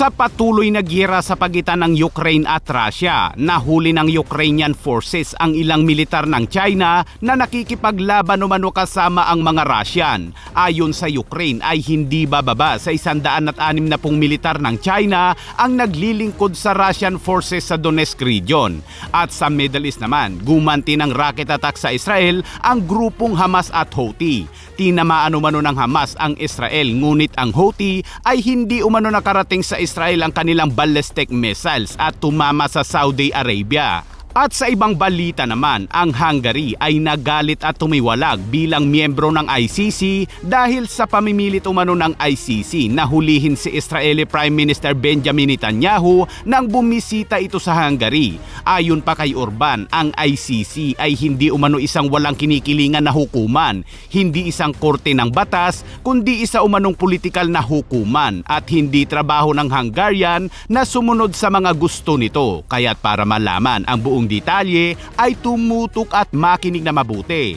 Sa patuloy na gira sa pagitan ng Ukraine at Russia, nahuli ng Ukrainian forces ang ilang militar ng China na nakikipaglaban umano kasama ang mga Russian. Ayon sa Ukraine ay hindi bababa sa 160 militar ng China ang naglilingkod sa Russian forces sa Donetsk region. At sa Middle East naman, gumanti ng rocket attack sa Israel ang grupong Hamas at Houthi. Tinamaan umano ng Hamas ang Israel ngunit ang Houthi ay hindi umano nakarating sa Israel ang kanilang ballistic missiles at tumama sa Saudi Arabia. At sa ibang balita naman, ang Hungary ay nagalit at tumiwalag bilang miyembro ng ICC dahil sa pamimilit umano ng ICC na hulihin si Israeli Prime Minister Benjamin Netanyahu nang bumisita ito sa Hungary. Ayon pa kay Orban, ang ICC ay hindi umano isang walang kinikilingan na hukuman, hindi isang korte ng batas, kundi isa umanong politikal na hukuman at hindi trabaho ng Hungarian na sumunod sa mga gusto nito. Kaya't para malaman ang buong detalye ay tumutok at makinig na mabuti.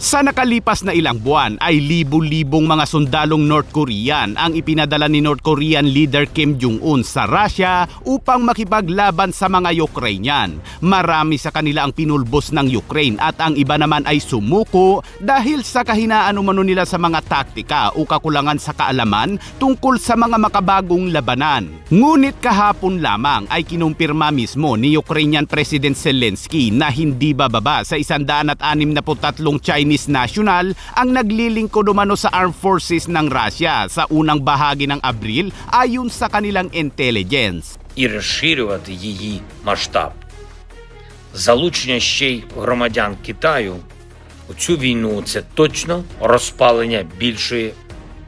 Sa nakalipas na ilang buwan ay libu-libong mga sundalong North Korean ang ipinadala ni North Korean leader Kim Jong-un sa Russia upang makipaglaban sa mga Ukrainian. Marami sa kanila ang pinulbos ng Ukraine at ang iba naman ay sumuko dahil sa kahinaan umano nila sa mga taktika o kakulangan sa kaalaman tungkol sa mga makabagong labanan. Ngunit kahapon lamang ay kinumpirma mismo ni Ukrainian President Zelensky na hindi bababa sa 163 Chinese national ang naglilingkod umano sa armed forces ng Russia sa unang bahagi ng Abril ayon sa kanilang intelligence. і розширювати її масштаб. Залучення ще й громадян Китаю у цю війну це точно розпалення більшої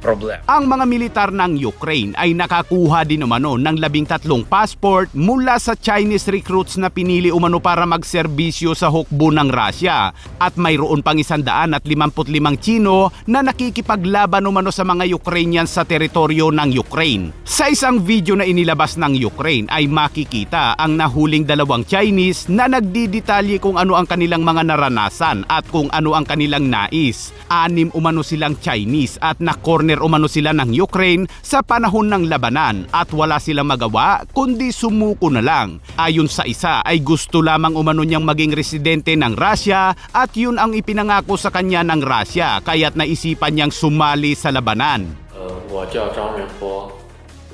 problem. Ang mga militar ng Ukraine ay nakakuha din umano ng labing tatlong passport mula sa Chinese recruits na pinili umano para magserbisyo sa hukbo ng Russia at mayroon pang isandaan at 55 Chino na nakikipaglaban umano sa mga Ukrainians sa teritoryo ng Ukraine. Sa isang video na inilabas ng Ukraine ay makikita ang nahuling dalawang Chinese na nagdidetalye kung ano ang kanilang mga naranasan at kung ano ang kanilang nais. Anim umano silang Chinese at na-corner umano sila ng Ukraine sa panahon ng labanan at wala silang magawa kundi sumuko na lang. Ayon sa isa ay gusto lamang umano niyang maging residente ng Russia at yun ang ipinangako sa kanya ng Russia kaya't naisipan niyang sumali sa labanan. 呃，我叫张元波，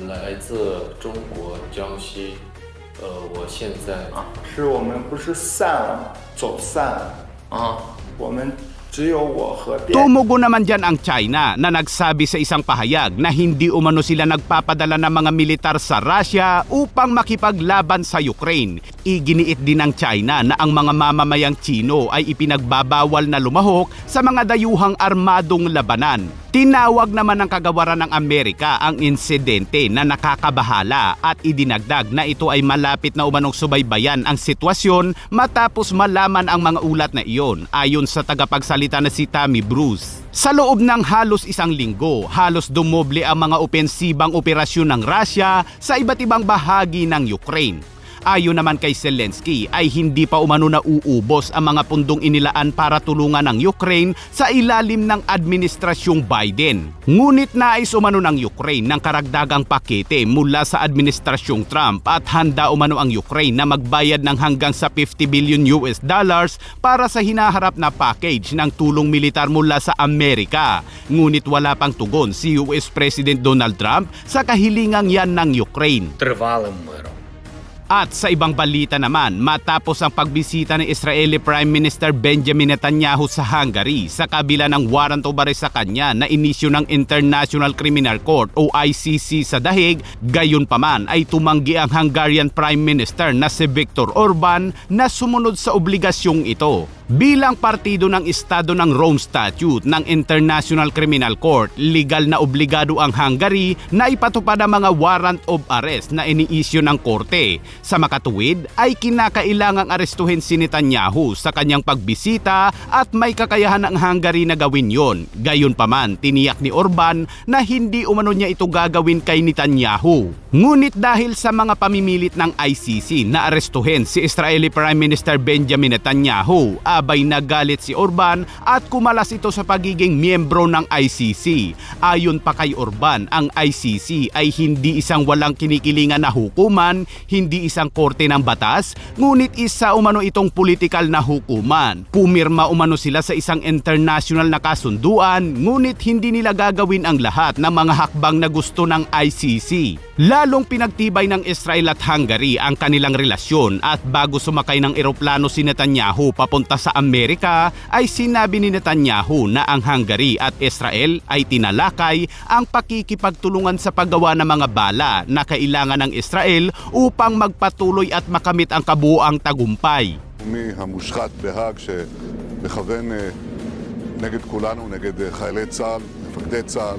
来自中国江西。呃，我现在啊是我们不是散了，走散了，啊，我们只有我和店。 Tumugo naman dyan ang China na nagsabi sa isang pahayag na hindi umano sila nagpapadala ng mga militar sa Russia upang makipaglaban sa Ukraine. Iginiit din ng China na ang mga mamamayang Chino ay ipinagbabawal na lumahok sa mga dayuhang armadong labanan. Tinawag naman ng kagawaran ng Amerika ang insidente na nakakabahala at idinagdag na ito ay malapit na umanong subaybayan ang sitwasyon matapos malaman ang mga ulat na iyon ayon sa tagapagsalita na si Tammy Bruce. Sa loob ng halos isang linggo, halos dumoble ang mga opensibang operasyon ng Russia sa iba't ibang bahagi ng Ukraine. Ayon naman kay Zelensky ay hindi pa umano na uubos ang mga pundong inilaan para tulungan ang Ukraine sa ilalim ng administrasyong Biden. Ngunit nais umano ng Ukraine ng karagdagang pakete mula sa administrasyong Trump at handa umano ang Ukraine na magbayad ng hanggang sa 50 billion US dollars para sa hinaharap na package ng tulong militar mula sa Amerika. Ngunit wala pang tugon si US President Donald Trump sa kahilingang yan ng Ukraine. Trvalym. At sa ibang balita naman, matapos ang pagbisita ng Israeli Prime Minister Benjamin Netanyahu sa Hungary sa kabila ng warrant of arrest sa kanya na inisyo ng International Criminal Court o ICC sa dahig, gayon pa man ay tumanggi ang Hungarian Prime Minister na si Viktor Orban na sumunod sa obligasyong ito. Bilang partido ng Estado ng Rome Statute ng International Criminal Court, legal na obligado ang Hungary na ipatupad ang mga warrant of arrest na iniisyo ng korte. Sa makatuwid ay kinakailangang arestuhin si Netanyahu sa kanyang pagbisita at may kakayahan ang Hungary na gawin yon. Gayon pa man, tiniyak ni Orban na hindi umano niya ito gagawin kay Netanyahu. Ngunit dahil sa mga pamimilit ng ICC na arestuhin si Israeli Prime Minister Benjamin Netanyahu, abay nagalit si Orban at kumalas ito sa pagiging miyembro ng ICC. Ayon pa kay Orban, ang ICC ay hindi isang walang kinikilingan na hukuman, hindi isang korte ng batas, ngunit isa umano itong politikal na hukuman. Pumirma umano sila sa isang international na kasunduan, ngunit hindi nila gagawin ang lahat ng mga hakbang na gusto ng ICC. Lalong pinagtibay ng Israel at Hungary ang kanilang relasyon at bago sumakay ng eroplano si Netanyahu papunta sa Amerika ay sinabi ni Netanyahu na ang Hungary at Israel ay tinalakay ang pakikipagtulungan sa paggawa ng mga bala na kailangan ng Israel upang magpatuloy at makamit ang kabuoang tagumpay. מי המושחת בהאג שמכוון אה, נגד כולנו, נגד אה, חיילי צה"ל, מפקדי צה"ל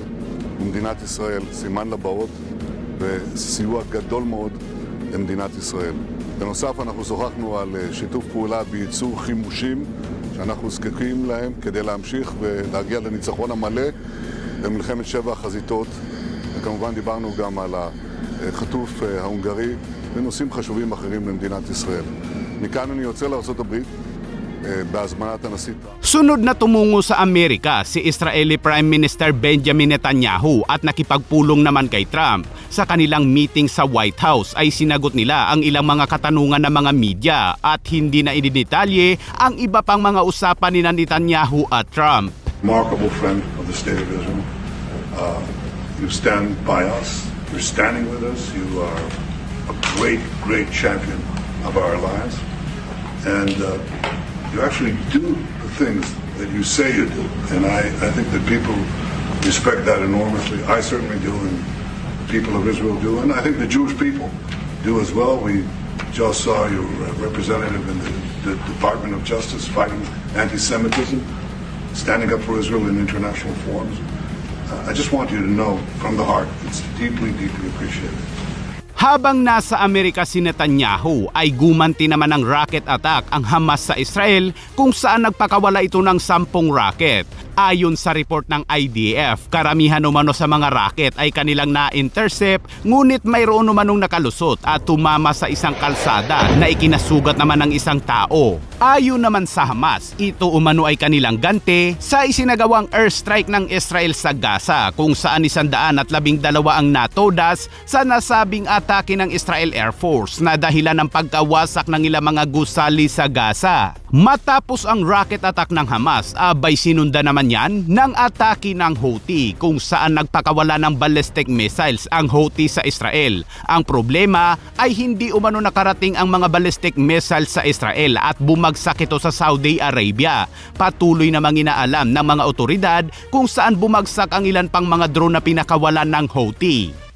ומדינת ישראל, סימן לבאות וסיוע גדול מאוד למדינת ישראל. בנוסף, אנחנו שוחחנו על אה, שיתוף פעולה בייצור חימושים שאנחנו זקוקים להם כדי להמשיך ולהגיע לניצחון המלא במלחמת שבע החזיתות. וכמובן דיברנו גם על החטוף אה, ההונגרי ונושאים חשובים אחרים למדינת ישראל. מכאן אני יוצא לארה"ב eh, Dasmanata na. Sunod na tumungo sa Amerika si Israeli Prime Minister Benjamin Netanyahu at nakipagpulong naman kay Trump. Sa kanilang meeting sa White House ay sinagot nila ang ilang mga katanungan ng mga media at hindi na inidetalye ang iba pang mga usapan ni Netanyahu at Trump. Remarkable friend of the state of Israel. Uh, you stand by us. You're standing with us. You are a great, great champion of our alliance. And uh, you actually do the things that you say you do. And I, I think that people respect that enormously. I certainly do, and the people of Israel do. And I think the Jewish people do as well. We just saw your uh, representative in the, the Department of Justice fighting anti-Semitism standing up for Israel in international forums. Uh, I just want you to know from the heart, it's deeply, deeply appreciated. Habang nasa Amerika si Netanyahu ay gumanti naman ng rocket attack ang Hamas sa Israel kung saan nagpakawala ito ng sampung rocket. Ayon sa report ng IDF, karamihan umano sa mga rocket ay kanilang na-intercept ngunit mayroon umanong nakalusot at tumama sa isang kalsada na ikinasugat naman ng isang tao. Ayon naman sa Hamas, ito umano ay kanilang gante sa isinagawang airstrike ng Israel sa Gaza kung saan isandaan at labing dalawa ang natodas sa nasabing atake ng Israel Air Force na dahilan ng pagkawasak ng ilang mga gusali sa Gaza. Matapos ang rocket attack ng Hamas, abay sinunda naman yan ng atake ng Houthi kung saan nagpakawala ng ballistic missiles ang Houthi sa Israel. Ang problema ay hindi umano nakarating ang mga ballistic missiles sa Israel at bumagsak ito sa Saudi Arabia. Patuloy namang inaalam ng mga otoridad kung saan bumagsak ang ilan pang mga drone na pinakawalan ng Houthi.